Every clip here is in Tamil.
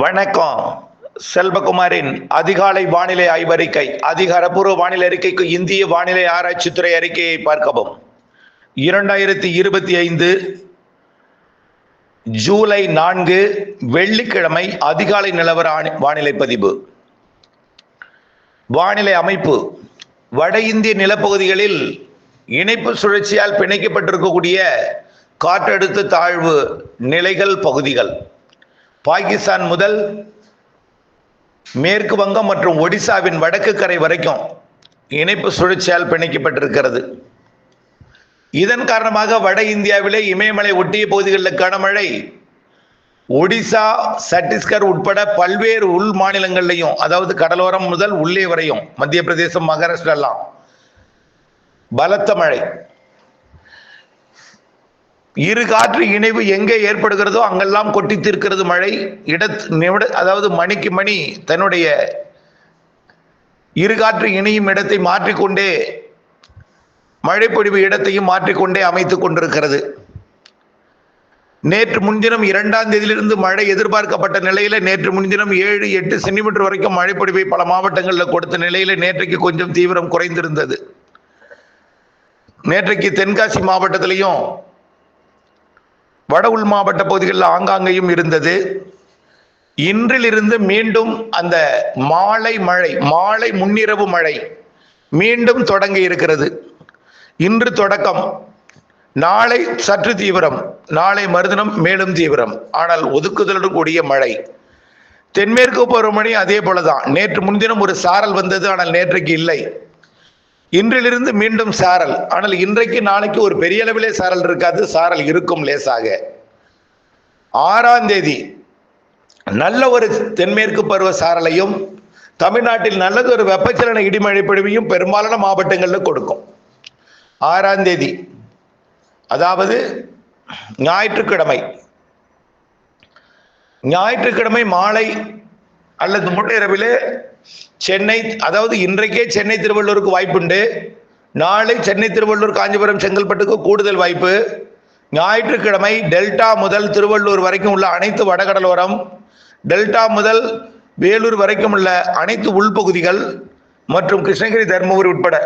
வணக்கம். செல்வகுமாரின் அதிகாலை வானிலை ஆய்வறிக்கை அதிகாரப்பூர்வ வானிலை அறிக்கைக்கு இந்திய வானிலை ஆராய்ச்சித்துறை அறிக்கையை பார்க்கவும். இரண்டாயிரத்தி இருபத்தி ஐந்து ஜூலை நான்கு வெள்ளிக்கிழமை அதிகாலை நிலவர வானிலை பதிவு. வானிலை அமைப்பு வட இந்திய நிலப்பகுதிகளில் இணைப்பு சுழற்சியால் பிணைக்கப்பட்டிருக்கக்கூடிய காற்றழுத்த தாழ்வு நிலைகள் பகுதிகள். பாகிஸ்தான் முதல் மேற்கு வங்கம் மற்றும் ஒடிசாவின் வடக்கு கரை வரைக்கும் இணைப்பு சுழற்சியால் பிணைக்கப்பட்டிருக்கிறது. இதன் காரணமாக வட இந்தியாவிலே இமயமலை ஒட்டிய பகுதிகளில் கனமழை ஒடிசா சத்தீஸ்கர் உட்பட பல்வேறு உள் மாநிலங்கள்லையும் அதாவது கடலோரம் முதல் உள்ளே வரையும் மத்திய பிரதேசம் மகாராஷ்டிரா எல்லாம் பலத்த மழை. இரு காற்று இணைவு எங்கே ஏற்படுகிறதோ அங்கெல்லாம் கொட்டி தீர்க்கிறது மழை. இட நிமிட அதாவது மணிக்கு மணி தன்னுடைய இரு காற்று இணையும் இடத்தை மாற்றிக்கொண்டே மழைப்பொழிவு இடத்தையும் மாற்றிக்கொண்டே அமைத்துக் கொண்டிருக்கிறது. நேற்று முன்தினம் இரண்டாம் தேதியிலிருந்து மழை எதிர்பார்க்கப்பட்ட நிலையில நேற்று முன்தினம் ஏழு எட்டு சென்டிமீட்டர் வரைக்கும் மழைப்பொழிவை பல மாவட்டங்களில் கொடுத்த நிலையில நேற்றைக்கு கொஞ்சம் தீவிரம் குறைந்திருந்தது. நேற்றைக்கு தென்காசி மாவட்டத்திலையும் வட உள் மாவட்ட பகுதிகளில் ஆங்காங்கேயும் இருந்தது. இன்றிலிருந்து மீண்டும் அந்த மாலை மழை மாலை முன்னிரவு மழை மீண்டும் தொடங்க இருக்கிறது. இன்று தொடக்கம். நாளை சற்று தீவிரம். நாளை மறுதினம் மேலும் தீவிரம். ஆனால் ஒதுக்குதலுடன் கூடிய மழை. தென்மேற்கு பருவமழை அதே போலதான். நேற்று முன்தினம் ஒரு சாரல் வந்தது ஆனால் நேற்றைக்கு இல்லை. இன்றிலிருந்து மீண்டும் சாரல். ஆனால் இன்றைக்கு நாளைக்கு ஒரு பெரிய அளவிலே சாரல் இருக்காது. சாரல் இருக்கும் லேசாக. ஆறாம் தேதி நல்ல ஒரு தென்மேற்கு பருவ சாரலையும் தமிழ்நாட்டில் நல்லது ஒரு வெப்பச்சலன இடிமழை பொழிவையும் பெரும்பாலான மாவட்டங்களில் கொடுக்கும். ஆறாம் தேதி அதாவது ஞாயிற்றுக்கிழமை. ஞாயிற்றுக்கிழமை மாலை அல்லது முன்னிரவிலே சென்னை அதாவது இன்றைக்கே சென்னை திருவள்ளூருக்கு வாய்ப்புண்டு. நாளை சென்னை திருவள்ளூர் காஞ்சிபுரம் செங்கல்பட்டுக்கு கூடுதல் வாய்ப்பு. ஞாயிற்றுக்கிழமை டெல்டா முதல் திருவள்ளூர் வரைக்கும் உள்ள அனைத்து வடகடலோரம் டெல்டா முதல் வேலூர் வரைக்கும் உள்ள அனைத்து உள்பகுதிகள் மற்றும் கிருஷ்ணகிரி தருமபுரி உட்பட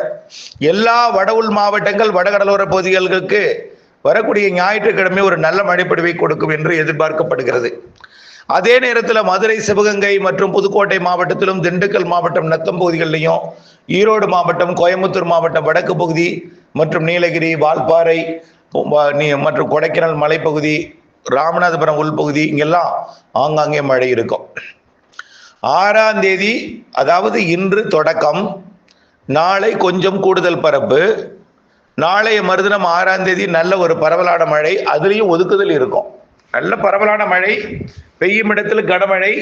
எல்லா வட உள் மாவட்டங்கள் வடகடலோர பகுதிகளுக்கு வரக்கூடிய ஞாயிற்றுக்கிழமை ஒரு நல்ல மழைப்பொழிவை கொடுக்கும் என்று எதிர்பார்க்கப்படுகிறது. அதே நேரத்தில் மதுரை சிவகங்கை மற்றும் புதுக்கோட்டை மாவட்டத்திலும் திண்டுக்கல் மாவட்டம் நத்தம் பகுதிகளிலையும் ஈரோடு மாவட்டம் கோயம்புத்தூர் மாவட்டம் வடக்கு பகுதி மற்றும் நீலகிரி வால்பாறை நீ- மற்றும் கொடைக்கானல் மலைப்பகுதி ராமநாதபுரம் உள்பகுதி இங்கெல்லாம் ஆங்காங்கே மழை இருக்கும். ஆறாம் தேதி அதாவது இன்று தொடக்கம் நாளை கொஞ்சம் கூடுதல் பரப்பு. நாளைய மறுதினம் ஆறாம் தேதி நல்ல ஒரு பரவலான மழை அதுலேயும் ஒதுக்குதல் இருக்கும். நல்ல பரவலான மழை பெய்யும் இடத்தில் கனமழை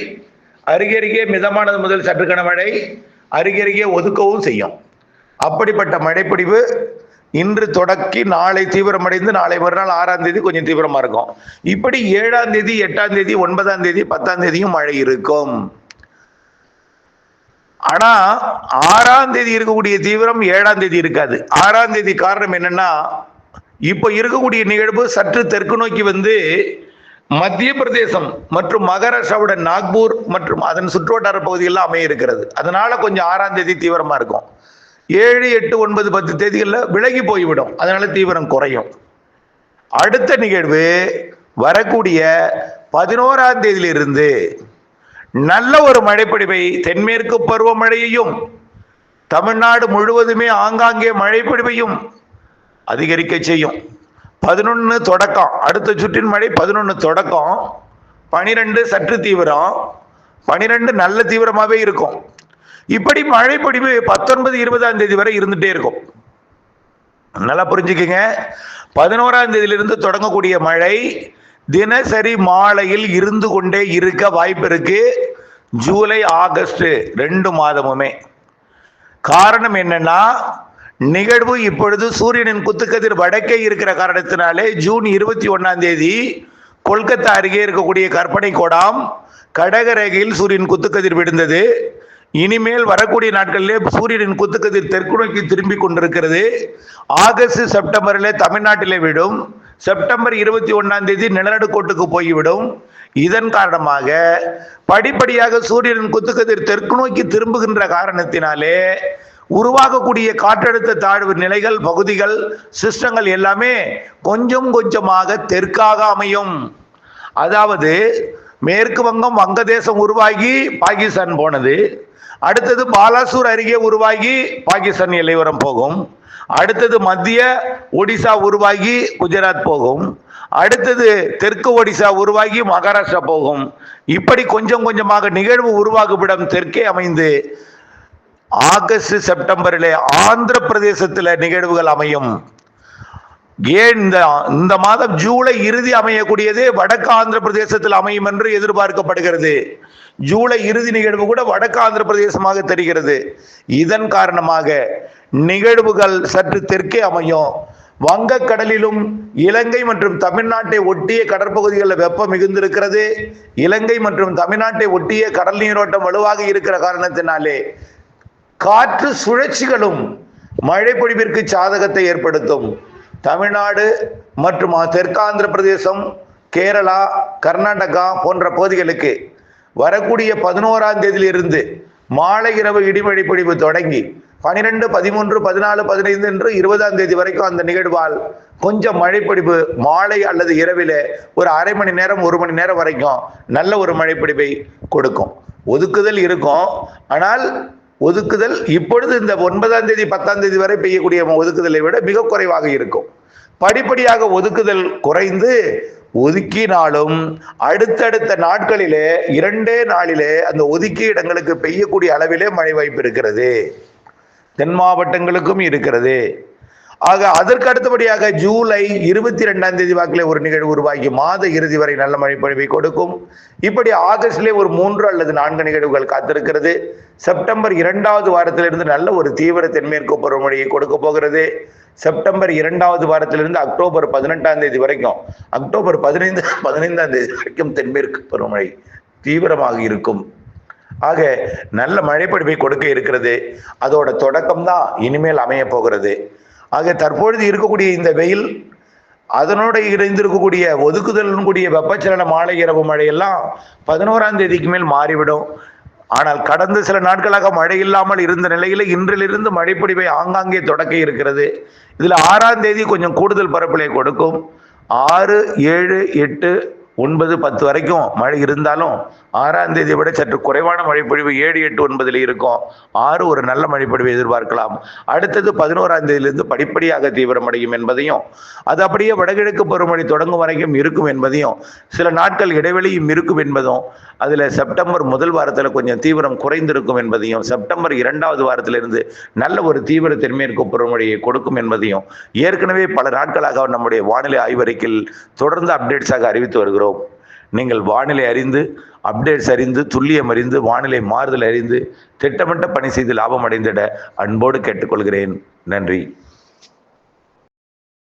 அருகருகே மிதமானது முதல் சற்று கனமழை அருகருகே ஒதுக்கவும் செய்யும். அப்படிப்பட்ட மழைப்பிடிவு இன்று தொடக்கி நாளை தீவிரமடைந்து நாளை மறுநாள் ஆறாம் தேதி கொஞ்சம் தீவிரமா இருக்கும். இப்படி ஏழாம் தேதி எட்டாம் தேதி ஒன்பதாம் தேதி பத்தாம் தேதியும் மழை இருக்கும். ஆனா ஆறாம் தேதி இருக்கக்கூடிய தீவிரம் ஏழாம் தேதி இருக்காது. ஆறாம் தேதி காரணம் என்னன்னா இப்போ இருக்கக்கூடிய நிகழ்வு சற்று தெற்கு நோக்கி வந்து மத்திய பிரதேசம் மற்றும் மகாராஷ்டிராவோட நாக்பூர் மற்றும் அதன் சுற்றுவட்டார பகுதிகளில் அமைய இருக்கிறது அதனால கொஞ்சம் ஆறாம் தேதி தீவிரமா இருக்கும். ஏழு எட்டு ஒன்பது பத்து தேதிகளில் விலகி போய்விடும். அதனால தீவிரம் குறையும். அடுத்த நிகழ்வு வரக்கூடிய பதினோராம் தேதியிலிருந்து நல்ல ஒரு மழைப்பொழிவை தென்மேற்கு பருவமழையையும் தமிழ்நாடு முழுவதுமே ஆங்காங்கே மழைப்பொழிவையும் அதிகரிக்க செய்யும். பதினொன்று தொடக்கம். அடுத்த சுற்றின் மழை பதினொன்று தொடக்கம். பனிரெண்டு சற்று தீவிரம். பனிரெண்டு நல்ல தீவிரமாகவே இருக்கும். இப்படி மழைப்பொழிவு பத்தொன்பது இருபதாம் தேதி வரை இருந்துட்டே இருக்கும். நல்லா புரிஞ்சுக்கங்க. பதினோராம் தேதியிலிருந்து தொடங்கக்கூடிய மழை தினசரி மாலையில் இருந்து கொண்டே இருக்க வாய்ப்பு இருக்கு. ஜூலை ஆகஸ்ட் ரெண்டு மாதமுமே. காரணம் என்னன்னா நிகழ்வு இப்பொழுது சூரியனின் குத்துக்கதிர் வடக்கே இருக்கிற காரணத்தினாலே ஜூன் இருபத்தி ஒன்னாம் தேதி கொல்கத்தா அருகே இருக்கக்கூடிய கற்பனை கோடாம் கடக ரேகையில் சூரியன் குத்துக்கதிர் விழுந்தது. இனிமேல் வரக்கூடிய நாட்களிலே சூரியனின் குத்துக்கதிர் தெற்கு நோக்கி திரும்பி கொண்டிருக்கிறது. ஆகஸ்ட் செப்டம்பரிலே தமிழ்நாட்டிலே விடும். செப்டம்பர் இருபத்தி ஒன்னாம் தேதி நிலநடுக்கோட்டுக்கு போய்விடும். இதன் காரணமாக படிப்படியாக சூரியனின் குத்துக்கதிர் தெற்கு நோக்கி திரும்புகின்ற காரணத்தினாலே உருவாகக்கூடிய காற்றழுத்த தாழ்வு நிலைகள் பகுதிகள் சிஸ்டங்கள் எல்லாமே கொஞ்சம் கொஞ்சமாக தெற்காக அமையும். அதாவது மேற்கு வங்கம் வங்கதேசம் உருவாகி பாகிஸ்தான் போனது. அடுத்தது பாலாசூர் அருகே உருவாகி பாகிஸ்தான் எல்லையோரம் போகும். அடுத்தது மத்திய ஒடிசா உருவாகி குஜராத் போகும். அடுத்தது தெற்கு ஒடிசா உருவாகி மகாராஷ்டிரா போகும். இப்படி கொஞ்சம் கொஞ்சமாக நிகழ்வு உருவாகுமிடம் தெற்கே அமைந்து ஆகஸ்ட் செப்டம்பரிலே ஆந்திர பிரதேசத்தில் நிகழ்வுகள் அமையும். ஏன் இந்த இந்த மாதம் ஜூலை இறுதி அமையக்கூடியதே வடக்கு ஆந்திர பிரதேசத்தில் அமையும் என்று எதிர்பார்க்கப்படுகிறது. ஜூலை இறுதி நிகழ்வு கூட வடக்கு ஆந்திர பிரதேசமாக தெரிகிறது. இதன் காரணமாக நிகழ்வுகள் சற்று தெற்கே அமையும். வங்கக்கடலிலும் இலங்கை மற்றும் தமிழ்நாட்டை ஒட்டிய கடற்பகுதிகளில் வெப்பம் மிகுந்திருக்கிறது. இலங்கை மற்றும் தமிழ்நாட்டை ஒட்டிய கடல் நீரோட்டம் வலுவாக இருக்கிற காரணத்தினாலே காற்று சுழற்சிகளும் மழை பொழிவிற்கு சாதகத்தை ஏற்படுத்தும். தமிழ்நாடு மற்றும் தெற்காந்திர பிரதேசம் கேரளா கர்நாடகா போன்ற பகுதிகளுக்கு வரக்கூடிய பதினோராம் தேதியிலிருந்து மாலை இரவு இடிமழை பொழிவு தொடங்கி பனிரெண்டு பதிமூன்று பதினாலு பதினைந்து என்று இருபதாம் தேதி வரைக்கும் அந்த நிகழ்வால் கொஞ்சம் மழைப்பிடிப்பு மாலை அல்லது இரவில் ஒரு அரை மணி நேரம் ஒரு மணி நேரம் வரைக்கும் நல்ல ஒரு மழைப்பிடிப்பை கொடுக்கும். ஒதுக்குதல் இருக்கும். ஆனால் ஒதுக்குதல் இப்பொழுது இந்த ஒன்பதாம் தேதி பத்தாம் தேதி வரை பெய்யக்கூடிய ஒதுக்குதலை விட மிக குறைவாக இருக்கும். படிப்படியாக ஒதுக்குதல் குறைந்து ஒதுக்கினாலும் அடுத்தடுத்த நாட்களிலே இரண்டே நாளிலே அந்த ஒதுக்கிய இடங்களுக்கு பெய்யக்கூடிய அளவிலே மழை வாய்ப்பு இருக்கிறது. தென் மாவட்டங்களுக்கும் இருக்கிறது. ஆக அதற்கு அடுத்தபடியாக ஜூலை இருபத்தி ரெண்டாம் தேதி வாக்கிலே ஒரு நிகழ்வு உருவாகி மாத இறுதி வரை நல்ல மழை பொழிவை கொடுக்கும். இப்படி ஆகஸ்ட்லேயே ஒரு மூன்று அல்லது நான்கு நிகழ்வுகள் காத்திருக்கிறது. செப்டம்பர் இரண்டாவது வாரத்திலிருந்து நல்ல ஒரு தீவிர தென்மேற்கு பருவமழையை கொடுக்க போகிறது. செப்டம்பர் இரண்டாவது வாரத்திலிருந்து அக்டோபர் பதினெட்டாம் தேதி வரைக்கும் அக்டோபர் பதினைந்து பதினைந்தாம் தேதி வரைக்கும் தென்மேற்கு பருவமழை தீவிரமாக இருக்கும். ஆக நல்ல மழைப்பொழிவை கொடுக்க இருக்கிறது. அதோட தொடக்கம் தான் இனிமேல் அமைய போகிறது. ஆக தற்பொழுது இருக்கக்கூடிய இந்த வெயில் அதனோடு இணைந்திருக்கக்கூடிய ஒதுக்குதல் கூடிய வெப்பச்சலன மாலை இரவு மழையெல்லாம் பதினோராம் தேதிக்கு மேல் மாறிவிடும். ஆனால் கடந்த சில நாட்களாக மழை இல்லாமல் இருந்த நிலையில் இன்றிலிருந்து மழைப்பொடிவை ஆங்காங்கே தொடக்க இருக்கிறது. இதில் ஆறாம் தேதி கொஞ்சம் கூடுதல் பரப்பிலை கொடுக்கும். ஆறு ஏழு எட்டு ஒன்பது பத்து வரைக்கும் மழை இருந்தாலும் ஆறாம் தேதியை விட சற்று குறைவான மழைப்பொழிவு ஏழு எட்டு ஒன்பதில் இருக்கும். ஆறு ஒரு நல்ல மழைப்பொழிவை எதிர்பார்க்கலாம். அடுத்தது பதினோராம் தேதியிலிருந்து படிப்படியாக தீவிரமடையும் என்பதையும் அது அப்படியே வடகிழக்கு பருவமழை தொடங்கும் வரைக்கும் இருக்கும் என்பதையும் சில நாட்கள் இடைவெளியும் இருக்கும் என்பதும் அதில் செப்டம்பர் முதல் வாரத்தில் கொஞ்சம் தீவிரம் குறைந்திருக்கும் என்பதையும் செப்டம்பர் இரண்டாவது வாரத்திலிருந்து நல்ல ஒரு தீவிர தென்மேற்கு பருவமழையை கொடுக்கும் என்பதையும் ஏற்கனவே பல நாட்களாக நம்முடைய வானிலை ஆய்வறிக்கையில் தொடர்ந்து அப்டேட்ஸாக அறிவித்து வருகிறோம். நீங்கள் வானிலை அறிந்து அப்டேட்ஸ் அறிந்து துல்லியம் அறிந்து வானிலை மாறுதல் அறிந்து திட்டமிட்ட பணி செய்து லாபம் அடைந்திட அன்போடு கேட்டுக்கொள்கிறேன். நன்றி.